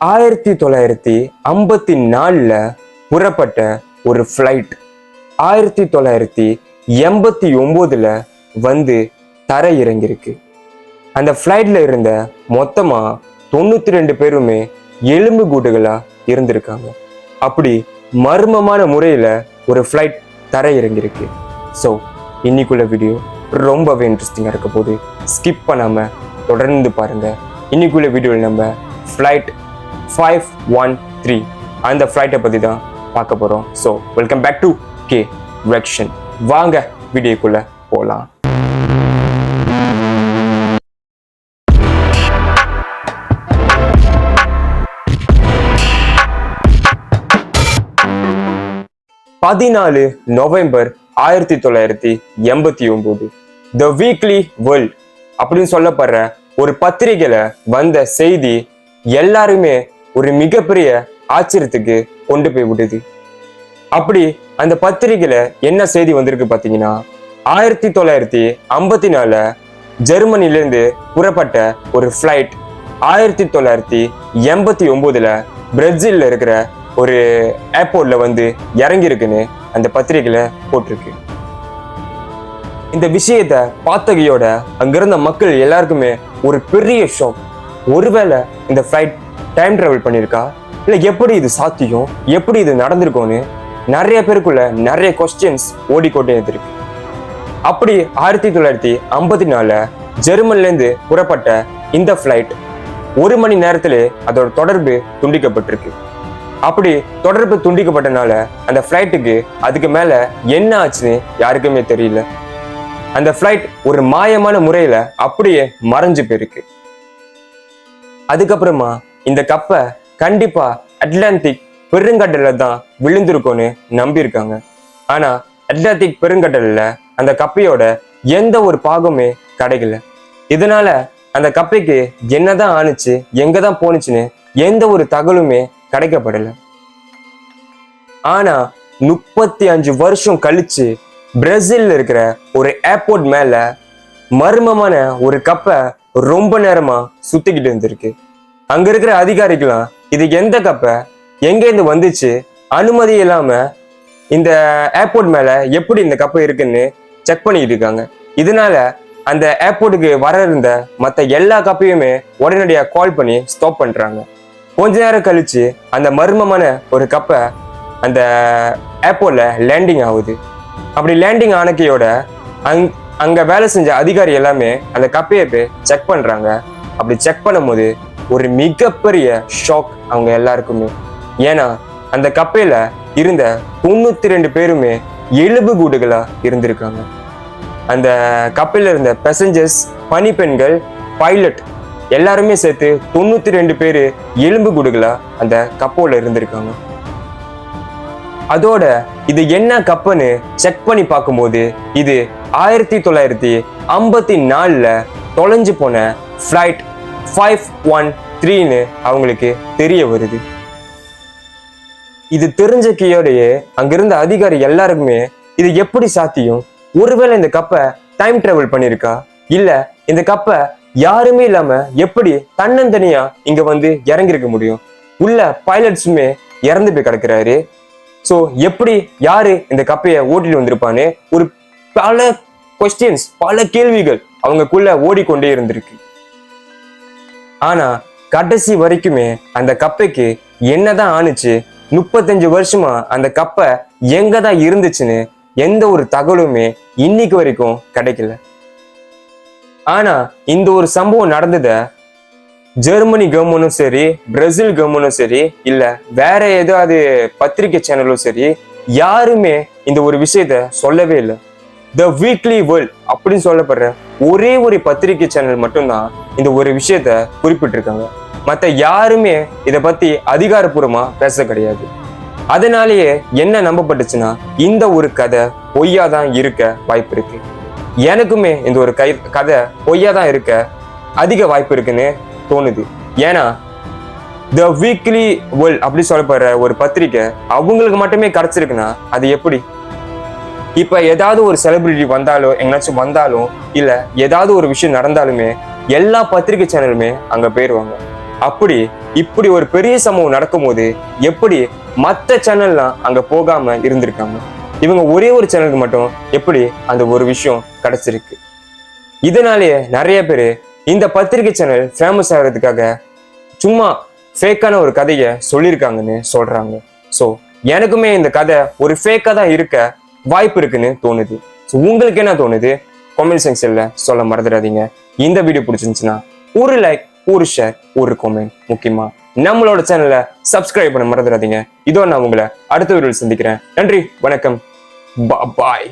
ஆயிரத்தி தொள்ளாயிரத்தி ஐம்பத்தி நாலில் புறப்பட்ட ஒரு ஃப்ளைட் ஆயிரத்தி தொள்ளாயிரத்தி எண்பத்தி ஒம்போதில் வந்து தர இறங்கியிருக்கு அந்த ஃப்ளைட்டில் இருந்த மொத்தமாக தொண்ணூற்றி ரெண்டு பேருமே எலும்பு கூட்டுகளாக இருந்திருக்காங்க. அப்படி மர்மமான முறையில் ஒரு ஃப்ளைட் தர இறங்கியிருக்கு ஸோ இன்னைக்குள்ள வீடியோ ரொம்பவே இன்ட்ரெஸ்டிங்காக இருக்க போது ஸ்கிப் பண்ணாமல் தொடர்ந்து பாருங்கள் இன்னைக்குள்ள வீடியோவில் நம்ம ஃப்ளைட் ஃபைவ் ஒன் த்ரீ அந்த ஃப்ளைட்டை பற்றி தான் பார்க்க போகிறோம் ஸோ வெல்கம் பேக் டு கே ரெக்ஷன் வாங்க வீடியோக்குள்ளே போகலாம் பதினாலு நவம்பர் ஆயிரத்தி தொள்ளாயிரத்தி எண்பத்தி ஒன்பது த வீக்லி வேர்ல்ட் அப்படின்னு சொல்லப்படுற ஒரு பத்திரிகையில வந்த செய்தி எல்லாருமே ஒரு மிகப்பெரிய ஆச்சரியத்துக்கு கொண்டு போய் விடுது அப்படி அந்த பத்திரிகையில என்ன செய்தி வந்திருக்கு பாத்தீங்கன்னா ஆயிரத்தி தொள்ளாயிரத்தி ஐம்பத்தி நாலுல ஜெர்மனிலிருந்து புறப்பட்ட ஒரு ஃப்ளைட் ஆயிரத்தி தொள்ளாயிரத்தி எண்பத்தி ஒன்பதுல பிரேசில்ல இருக்கிற ஒரு ஏர்போர்ட்ல வந்து இறங்கியிருக்குன்னு அந்த பத்திரிகையில போட்டிருக்கு. இந்த விஷயத்த பார்த்தகையோட அங்கிருந்த மக்கள் எல்லாருக்குமே ஒரு பெரிய ஷாக் ஒருவேளை இந்த ஃப்ளைட் டைம் ட்ராவல் பண்ணியிருக்கா? இல்லை எப்படி இது சாத்தியம்? எப்படி இது நடந்திருக்கும்னு நிறைய பேருக்குள்ள நிறைய கொஸ்டின்ஸ் ஓடிக்கொண்டே இருந்திருக்கு. அப்படி ஆயிரத்தி தொள்ளாயிரத்தி ஐம்பத்தி நாலில் ஜெர்மன்லேருந்து புறப்பட்ட இந்த ஃப்ளைட் ஒரு மணி நேரத்திலே அதோட தொடர்பு துண்டிக்கப்பட்டிருக்கு. அப்படி தொடர்பு துண்டிக்கப்பட்டனால அந்த ஃப்ளைட்டுக்கு அதுக்கு மேல என்ன ஆச்சுன்னு யாருக்குமே தெரியல. அந்த ஃப்ளைட் ஒரு மாயமான முறையில் அப்படியே மறைஞ்சு போயிருக்கு. அதுக்கப்புறமா இந்த கப்பை கண்டிப்பா அட்லாண்டிக் பெருங்கடல்ல தான் விழுந்திருக்கும்னு நம்பியிருக்காங்க. ஆனா அட்லாண்டிக் பெருங்கடல்ல அந்த கப்பையோட எந்த ஒரு பாகமே கிடைக்கல. இதனால அந்த கப்பைக்கு என்னதான் ஆணுச்சு எங்க தான் போனுச்சுன்னு எந்த ஒரு தகவலுமே கிடைக்கப்படல. ஆனா முப்பத்தி அஞ்சு வருஷம் கழிச்சு பிரேசில்ல இருக்கிற ஒரு ஏர்போர்ட் மேல மர்மமான ஒரு கப்பை ரொம்ப நேரமா சுத்திக்கிட்டு இருந்திருக்கு. அங்க இருக்கிற அதிகாரிக்கெல்லாம் இது எந்த கப்பை எங்க இருந்து வந்துச்சு அனுமதி இல்லாம இந்த ஏர்போர்ட் மேல எப்படி இந்த கப்பை இருக்குன்னு செக் பண்ணிட்டு இருக்காங்க. இதனால அந்த ஏர்போர்ட்டுக்கு வர இருந்த மற்ற எல்லா கப்பையுமே உடனடியா கால் பண்ணி ஸ்டாப் பண்றாங்க. கொஞ்ச நேரம் கழிச்சு அந்த மர்மமான ஒரு கப்பை அந்த ஏர்போர்ட்ல லேண்டிங் ஆகுது. அப்படி லேண்டிங் ஆனக்கையோட அங் அங்க வேலை செஞ்ச அதிகாரி எல்லாமே அந்த கப்பையை போய் செக் பண்றாங்க. அப்படி செக் பண்ணும்போது ஒரு மிகப்பெரிய ஷாக் அவங்க எல்லாருக்குமே. ஏன்னா அந்த கப்பையில இருந்த தொண்ணூத்தி ரெண்டு பேருமே எலும்பு கூடுகளா இருந்திருக்காங்க. அந்த கப்பலில் இருந்த பேசஞ்சர்ஸ் பனிப்பெண்கள் பைலட் எல்லாருமே சேர்த்து தொண்ணூத்தி ரெண்டு பேர் எலும்பு கூடுகளா அந்த கப்போல இருந்திருக்காங்க. அதோட இது என்ன கப்பன்னு செக் பண்ணி பார்க்கும்போது இது ஆயிரத்தி தொள்ளாயிரத்தி ஐம்பத்தி நாலில் தொலைஞ்சு போன ஃப்ளைட் ஃபைவ் ஒன் த்ரீன்னு அவங்களுக்கு தெரிய வருது. இது தெரிஞ்ச கையோடையே அங்கிருந்த அதிகாரி எல்லாருக்குமே இது எப்படி சாத்தியம்? ஒருவேளை இந்த கப்பை டைம் டிராவல் பண்ணியிருக்கா இல்ல இந்த கப்பை யாருமே இல்லாம எப்படி தன்னந்தனியா இங்க வந்து இறங்கியிருக்க முடியும்? உள்ள பைலட்ஸுமே இறந்து போய் கிடக்குறாரு. ஸோ எப்படி யாரு இந்த கப்பையை ஓட்டிட்டு வந்திருப்பான்னு ஒரு பல கொஸ்டின்ஸ் பல கேள்விகள் அவங்களுக்குள்ள ஓடிக்கொண்டே இருந்திருக்கு. ஆனா கடைசி வரைக்குமே அந்த கப்பைக்கு என்னதான் ஆணுச்சு முப்பத்தஞ்சு வருஷமா அந்த கப்பை எங்க தான் இருந்துச்சுன்னு எந்த ஒரு தகவலுமே இன்னைக்கு வரைக்கும் கிடைக்கல. ஆனா இந்த ஒரு சம்பவம் நடந்தத ஜெர்மனி கவர்மெண்டும் சரி பிரேசில் கவர்மெண்டும் சரி இல்ல வேற ஏதாவது பத்திரிகை சேனலும் சரி யாருமே இந்த ஒரு விஷயத்த சொல்லவே இல்லை. த வீக்லி வேர்ல்ட் அப்படின்னு சொல்லப்படுற ஒரே ஒரு பத்திரிகை சேனல் மட்டும்தான் இந்த ஒரு விஷயத்த குறிப்பிட்டிருக்காங்க. மற்ற யாருமே இதை பத்தி அதிகாரப்பூர்வமா பேச கிடையாது. அதனாலேயே என்ன நம்பப்பட்டுச்சுன்னா இந்த ஒரு கதை பொய்யா தான் இருக்க வாய்ப்பு இருக்கு. எனக்குமே இந்த ஒரு கை கதை பொய்யா தான் இருக்க அதிக வாய்ப்பு இருக்குன்னு தோணுது. ஏன்னா த வீக்லி வேர்ல்ட் அப்படி சொல்லப்படுற ஒரு பத்திரிக்கை அவங்களுக்கு மட்டுமே கிடைச்சிருக்குன்னா அது எப்படி? இப்போ ஏதாவது ஒரு செலிபிரிட்டி வந்தாலோ எங்கேயாச்சும் வந்தாலும் இல்லை ஏதாவது ஒரு விஷயம் நடந்தாலுமே எல்லா பத்திரிகை சேனலுமே அங்கே போயிடுவாங்க அப்படி இப்படி ஒரு பெரிய சம்பவம் நடக்கும்போது எப்படி மற்ற சேனல்லாம் அங்கே போகாம இருந்திருக்காங்க? இவங்க ஒரே ஒரு சேனலுக்கு மட்டும் எப்படி அந்த ஒரு விஷயம் கிடைச்சிருக்கு? இதனாலேயே நிறைய பேர் இந்த பத்திரிகை சேனல் ஃபேமஸ் ஆகிறதுக்காக சும்மா ஃபேக்கான ஒரு கதையை சொல்லியிருக்காங்கன்னு சொல்கிறாங்க ஸோ எனக்குமே இந்த கதை ஒரு ஃபேக்காக தான் இருக்க. வாய்ப்பு இருக்குன்னு தோணுது. ஸோ உங்களுக்கு என்ன தோணுது? கமெண்ட் செக்ஷன்ல சொல்ல மறந்துடாதீங்க. இந்த வீடியோ பிடிச்சிருந்துச்சுன்னா ஒரு லைக் ஒரு ஷேர் ஒரு கமெண்ட் முக்கியமா. நம்மளோட சேனலை சப்ஸ்கிரைப் பண்ண மறந்துடாதீங்க. இதோ நான் உங்களை அடுத்த வீடியோவில் சந்திக்கிறேன். நன்றி வணக்கம். பாய்